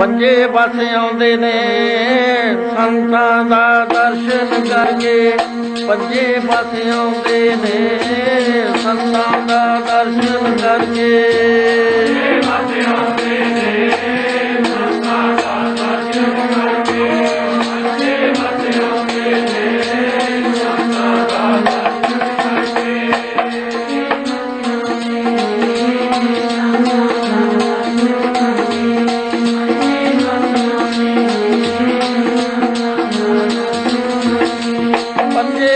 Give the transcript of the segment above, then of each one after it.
ਪੰਜੇ ਬਸ ਆਉਂਦੇ ਨੇ, ਸੰਤਾਂ ਦਾ ਦਰਸ਼ਨ ਕਰਕੇ ਪੰਜੇ ਬਸ ਆਉਂਦੇ ਨੇ, ਸੰਤਾਂ ਦਾ ਦਰਸ਼ਨ ਕਰਕੇ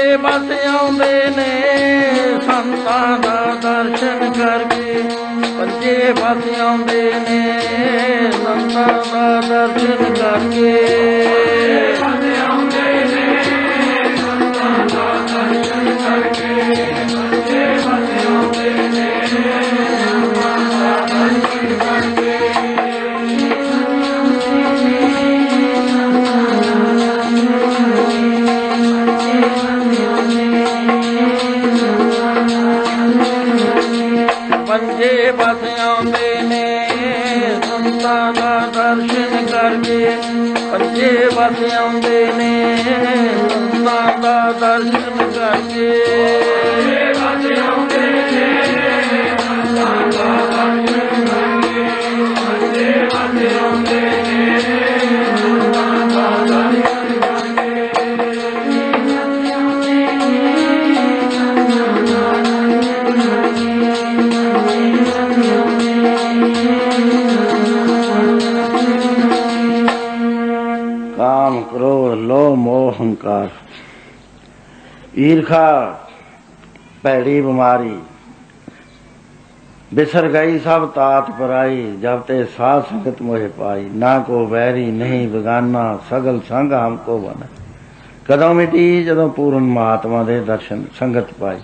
ਪੰਜੇ ਬਸ ਆਉਂਦੇ ਨੇ। ਸੰਤਾਂ ਦਾ ਦਰਸ਼ਨ ਕਰਕੇ ਪੰਜੇ ਬਸ ਆਉਂਦੇ ਨੇ। ਸੰਤਾਂ ਦਾ ਦਰਸ਼ਨ ਕਰਕੇ ਪੰਜੇ ਆਉਂਦੇ ਨੇ, ਸੰਤਾਂ ਦਾ ਦਰਸ਼ਨ ਕਰਕੇ ਪੰਜੇ ਬਸ ਆਉਂਦੇ ਨੇ, ਸੰਤਾਂ ਦਾ ਦਰਸ਼ਨ ਕਰਕੇ ਕ੍ਰੋਧ ਲੋਭ ਮੋਹ ਹੰਕਾਰ। ਈਰਖਾ, ਭੈੜੀ ਬਿਮਾਰੀ। ਬਿਸਰ ਗਈ ਸਭ ਤਾਤ ਪਰਾਈ, ਜਬ ਤੇ ਸਾਧ ਸੰਗਤ ਮੋਹਿ ਪਾਈ। ਨਾ ਕੋ ਵੈਰੀ, ਨਹੀਂ ਬਗਾਨਾ, ਸਗਲ ਸੰਗ ਹਮਕੋ ਬਨ। ਕਦੋਂ ਮਿਟੀ, ਜਦੋਂ ਪੂਰਨ ਮਹਾਤਮਾ ਦੇ ਦਰਸ਼ਨ ਸੰਗਤ ਪਾਈ।